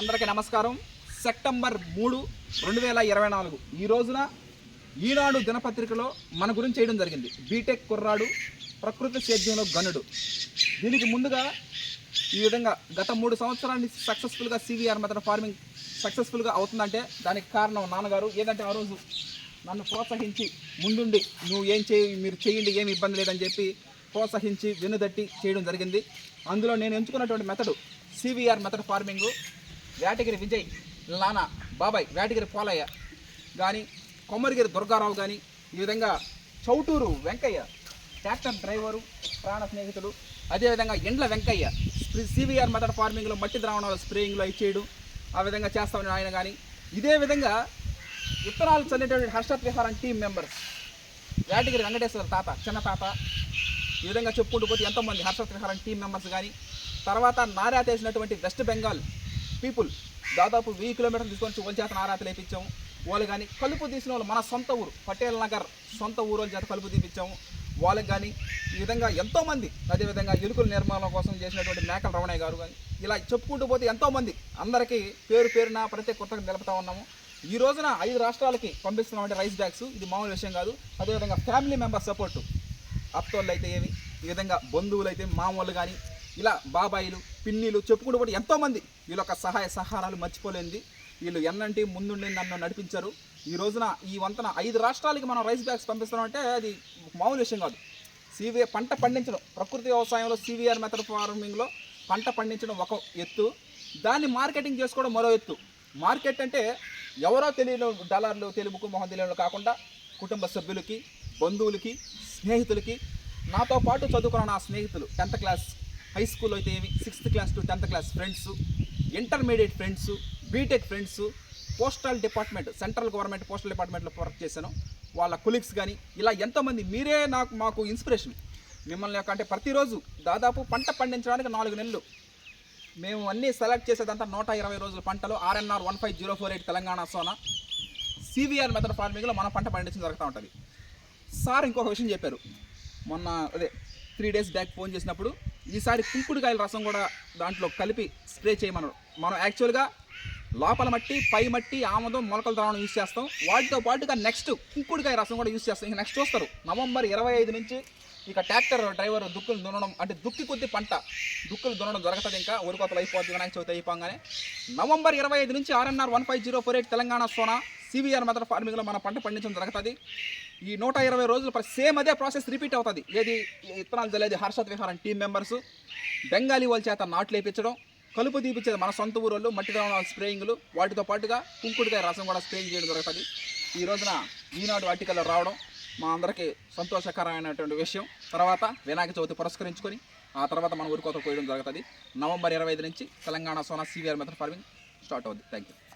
అందరికీ నమస్కారం. సెప్టెంబర్ మూడు రెండు వేల ఇరవై నాలుగు. ఈ రోజున ఈనాడు దినపత్రికలో మన గురించి చేయడం జరిగింది. బీటెక్ కుర్రాడు ప్రకృతి సేద్యంలో గనుడు. దీనికి ముందుగా ఈ విధంగా గత మూడు సంవత్సరాన్ని సక్సెస్ఫుల్గా సివిఆర్ మెథడ్ ఫార్మింగ్ సక్సెస్ఫుల్గా అవుతుందంటే దానికి కారణం నాన్నగారు. ఏదంటే ఆ రోజు నన్ను ప్రోత్సహించి ముందుండి నువ్వు ఏం చేయి మీరు చేయండి ఏమి ఇబ్బంది లేదని చెప్పి ప్రోత్సహించి వెనుదట్టి చేయడం జరిగింది. అందులో నేను ఎంచుకున్నటువంటి method CVR method farming Vetagiri Vijay నానా బాబాయ్ వేటగిరి పోలయ్య కానీ కొమ్మరిగిరి దుర్గారావు కానీ ఈ విధంగా చౌటూరు వెంకయ్య ట్రాక్టర్ డ్రైవరు ప్రాణ స్నేహితుడు అదేవిధంగా ఎండ్ల వెంకయ్య సివిఆర్ మెథడ్ ఫార్మింగ్లో మట్టి ద్రావణాలు స్ప్రేయింగ్లో ఇచ్చేయడు ఆ విధంగా చేస్తామని ఆయన కానీ ఇదే విధంగా విత్తనాలు చల్లేటువంటి హర్షత్ విహారం టీం మెంబర్స్ వేటగిరి వెంకటేశ్వర తాత చిన్న తాత ఈ విధంగా చెప్పుకుంటూ పోతే ఎంతోమంది హర్షత్ విహారం టీం మెంబర్స్ కానీ తర్వాత నారా వేసినటువంటి వెస్ట్ బెంగాల్ పీపుల్. దాదాపు వెయ్యి కిలోమీటర్లు తీసుకొని వాళ్ళ చేత నారాత లేపించాం. వాళ్ళు కానీ కలుపు తీసిన వాళ్ళు మన సొంత ఊరు పటేల్ నగర్ సొంత ఊరు వాళ్ళ చేత కలుపు తీపించాము వాళ్ళకి కానీ ఈ విధంగా ఎంతోమంది అదేవిధంగా ఎలుకల నిర్మాణం కోసం చేసినటువంటి మేకల రమణయ్య గారు కానీ ఇలా చెప్పుకుంటూ పోతే ఎంతోమంది అందరికీ పేరు పేరున ప్రతి కృతజ్ఞత తెలుపుతా ఉన్నాము. ఈ రోజున ఐదు రాష్ట్రాలకి పంపిస్తున్నామంటే రైస్ బ్యాగ్స్ ఇది మామూలు విషయం కాదు అదేవిధంగా ఫ్యామిలీ మెంబర్ సపోర్టు. అత్తోళ్ళు అయితే ఏమి ఈ విధంగా బంధువులు అయితే మామూలు కానీ ఇలా బాబాయిలు పిన్నిలు చెప్పుకుంటూ కూడా ఎంతోమంది వీళ్ళ యొక్క సహాయ సహారాలు మర్చిపోలేనిది. వీళ్ళు ఎన్నంటి ముందుండి నన్ను నడిపించారు. ఈ రోజున ఈ వంతన ఐదు రాష్ట్రాలకి మనం రైస్ బ్యాగ్స్ పంపిస్తున్నామంటే అది మామూలు విషయం కాదు. సివిఏ పంట పండించడం ప్రకృతి వ్యవసాయంలో సివిఆర్ మెథడ్ ఫార్మింగ్లో పంట పండించడం ఒక ఎత్తు. దాన్ని మార్కెటింగ్ చేసుకోవడం మరో ఎత్తు. మార్కెట్ అంటే ఎవరో తెలియని డాలర్లు తెలుగుకు మొహం తెలియని కాకుండా కుటుంబ సభ్యులకి బంధువులకి స్నేహితులకి. నాతో పాటు చదువుకున్న నా స్నేహితులు టెన్త్ క్లాస్ హై స్కూల్ అయితే ఏమి? Sixth class to tenth class friends intermediate friends BTech friends postal department central government postal డిపార్ట్మెంట్లో వర్క్ చేశాను. వాళ్ళ కొలీగ్స్ కానీ ఇలా ఎంతోమంది మీరే నాకు మాకు ఇన్స్పిరేషన్ మిమ్మల్ని యొక్క అంటే ప్రతిరోజు దాదాపు పంట పండించడానికి నాలుగు నెలలు. మేము అన్నీ సెలెక్ట్ చేసేదంతా నూట ఇరవై రోజుల పంటలు RNR one five zero four eight Telangana Sona. CVR method ఫార్మింగ్లో మనం పంట పండించడం జరుగుతూ ఉంటుంది. సార్ ఇంకొక విషయం చెప్పారు. మొన్న అదే త్రీ డేస్ బ్యాక్ ఫోన్ చేసినప్పుడు ఈసారి కుంకుడుకాయల రసం కూడా దాంట్లో కలిపి స్ప్రే చేయమన్నారు మనం యాక్చువల్గా లోపల మట్టి పై మట్టి ఆమదం మొలకల ద్రావణం యూస్ చేస్తాం. వాటితో పాటుగా నెక్స్ట్ కుంకుడుకాయ రసం కూడా యూస్ చేస్తాం. ఇంకా నెక్స్ట్ చూస్తారు. నవంబర్ ఇరవై ఐదు నుంచి ఇక ట్రాక్టర్ డ్రైవర్ దుక్కులు దున్నడం అంటే దుక్కి కొద్ది పంట. దుక్కులు దున్నడం జరుగుతుంది ఇంకా. ఉరికొత్తలు అయిపోతుంది వినాయక చవితి అయిపోగానే. నవంబర్ ఇరవై ఐదు నుంచి RNR one five zero four eight Telangana Sona. CVR method ఫార్మింగ్లో మన పంట పండించడం జరుగుతుంది. ఈ నూట ఇరవై రోజులు సేమ్ అదే ప్రాసెస్ రిపీట్ అవుతుంది. ఏది విత్తనాలు జల్లేది హర్షత్ విహారం టీం మెంబర్స్. బెంగాలీ వాళ్ళ చేత నాట్లు వేయించడం కలుపు తీపిచ్చేది మన సొంత ఊరోళ్ళు మట్టి ద్రావణాల స్ప్రేయింగ్లు. వాటితో పాటుగా కుంకుడికాయ రసం కూడా స్ప్రేయింగ్ చేయడం జరుగుతుంది. ఈ రోజున ఈనాడు ఆర్టికల్లో రావడం మా అందరికీ సంతోషకరమైనటువంటి విషయం. తర్వాత వినాయక చవితి పురస్కరించుకొని ఆ తర్వాత మన ఊరికోత కోయడం జరుగుతుంది. నవంబర్ ఇరవై ఐదు నుంచి Telangana Sona CVR method farming start అవుతుంది థ్యాంక్ యూ